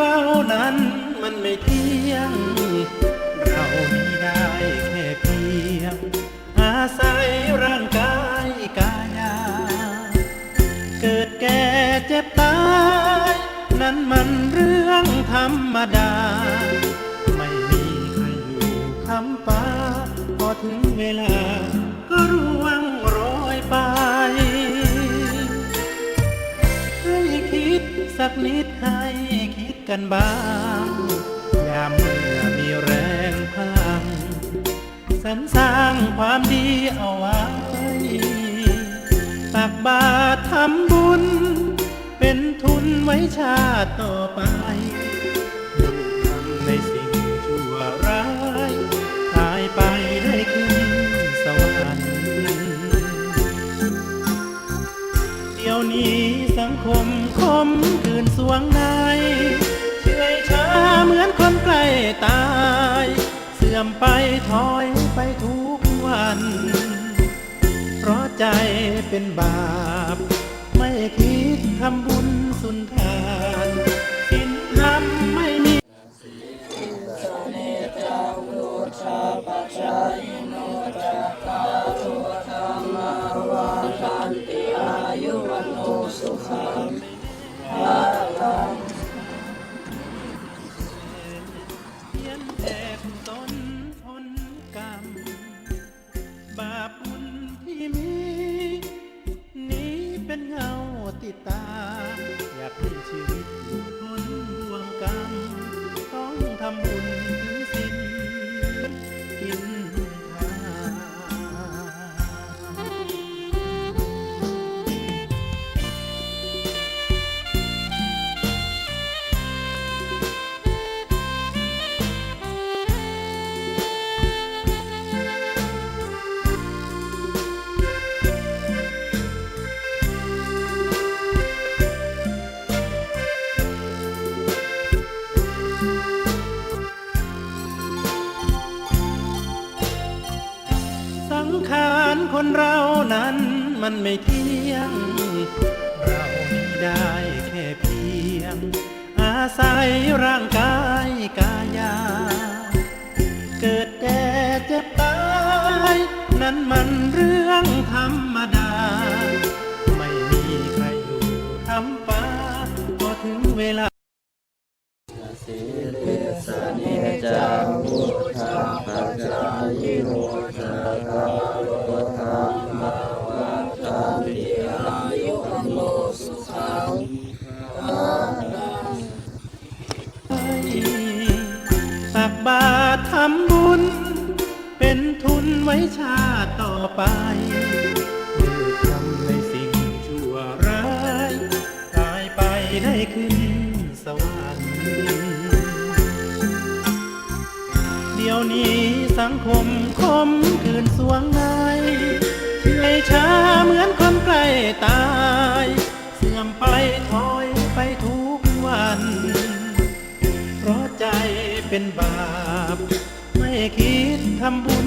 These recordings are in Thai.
รานั้นมันไม่เที่ยง เรามีได้แค่เพียง อาศัยร่างกายกายา เกิดแก่เจ็บตาย นั้นมันเรื่องธรรมดา ไม่มีใครอยู่คำฟ้าพอถึงเวลา ก็ร่วงโรยไปให้คิดสักนิดให้ กันบ้าง ยามเมื่อมีแรงพลังสรรสร้างความดีเอาไว้ตักบาตรทำบุญ เป็นทุนไว้ชาติต่อไปอย่าทำในสิ่งชั่วร้ายตายไปได้ขึ้นสวรรค์เดี๋ยวนี้สังคมคมคืนสวงในเชื่อย เหมือนใกล้ตาย เสื่อมไปถอยไปทุกวัน เพราะใจเป็นบาป ไม่คิดทำบุญสุนทานสินธรรมไม่มีเมันไม่เที่ยง เราได้แค่เพียง อาศัยร่างกายกายา เกิดแก่เจ็บตาย นั้นมันเรื่องธรรมดา ไม่มีใครอยู่ทำฟ้าพอถึงเวลาจังพุทังปัจจา ไว้ชาติต่อไปเลิกทำในสิ่งชั่วร้าย ตายไปได้ขึ้นสวรรค์เดี๋ยวนี้สังคมคมคืนสวงในเชื่อช้าเหมือนคนใกล้ตาย เสื่อมไปถอยไปทุกวัน เพราะใจเป็นบาป ไม่คิดทำบุญ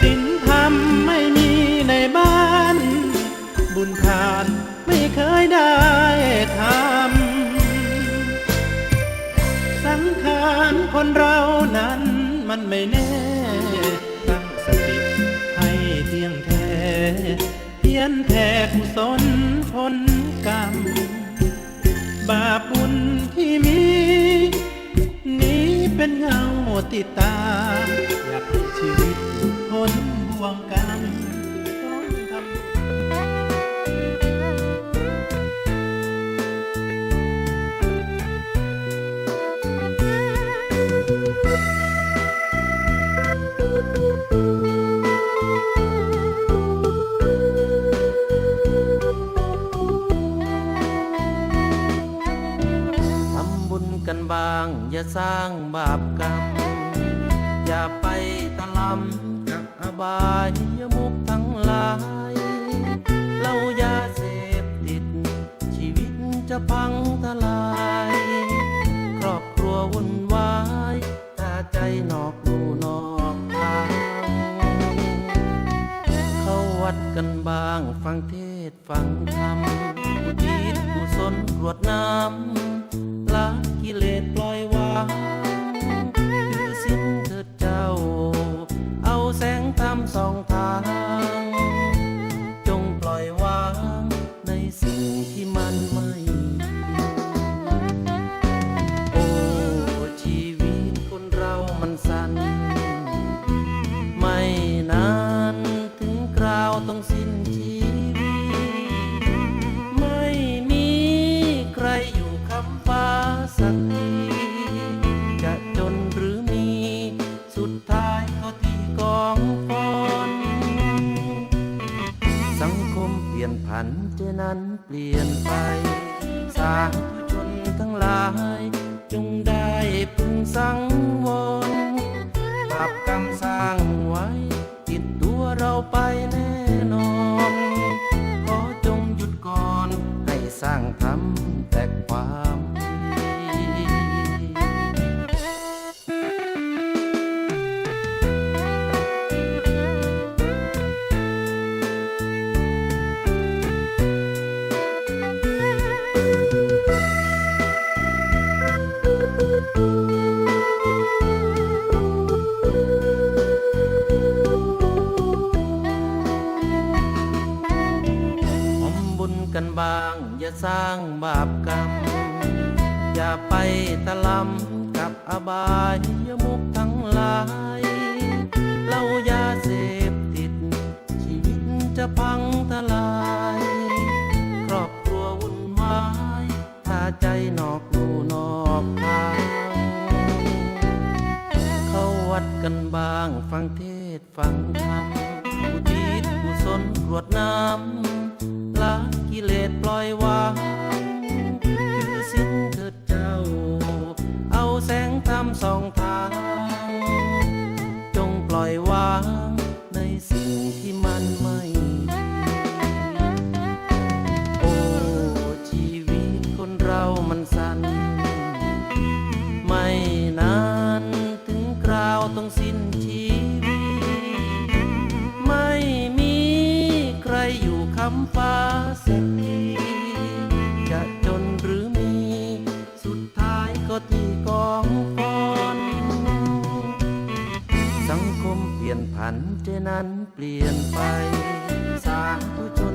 สินธรรมไม่มีในบ้าน บุญทานไม่เคยได้ทำสังขารคนเรานั้นมันไม่แน่ ตั้งสติให้เที่ยงแท้ เพียนแผ่กุศลผลกรรม บาปบุญที่มี นี้เป็นเงาติดตามอยาก อย่าสร้างบาปกรรม อย่าไปตะลำกับอบายมุกทั้งหลายเหล้ายาเสพติด ชีวิตจะพังทลาย ครอบครัววุ่นวายถ้าใจนอกลูนอกทางเข้าวัดกันบ้างฟังเทศฟังธรรมอุทิศกุศลกรวดน้ำ ต้องสิ้นชีวิตไม่มีใครอยู่คำฟ้าสักทีจะจนหรือมี สุดท้ายก็ที่กองฟอนสังคมเปลี่ยนผันเจนั้นเปลี่ยนไป กันบ้าง อย่าสร้างบาปกรรม อย่าไปตะลำกับอบายยมุกทั้งหลายเล้ายาเสพติด ชีวิตจะพังทลาย ธรรมสองทาง จงปล่อยวางในสิ่งที่มันไม่ดีโอ้ชีวิตคนเรามันสั้น ไม่นานถึงคราวต้องสิ้นชีวิต ไม่มีใครอยู่คำฟ้าสักที นั้นเปลี่ยนไป สาธุชน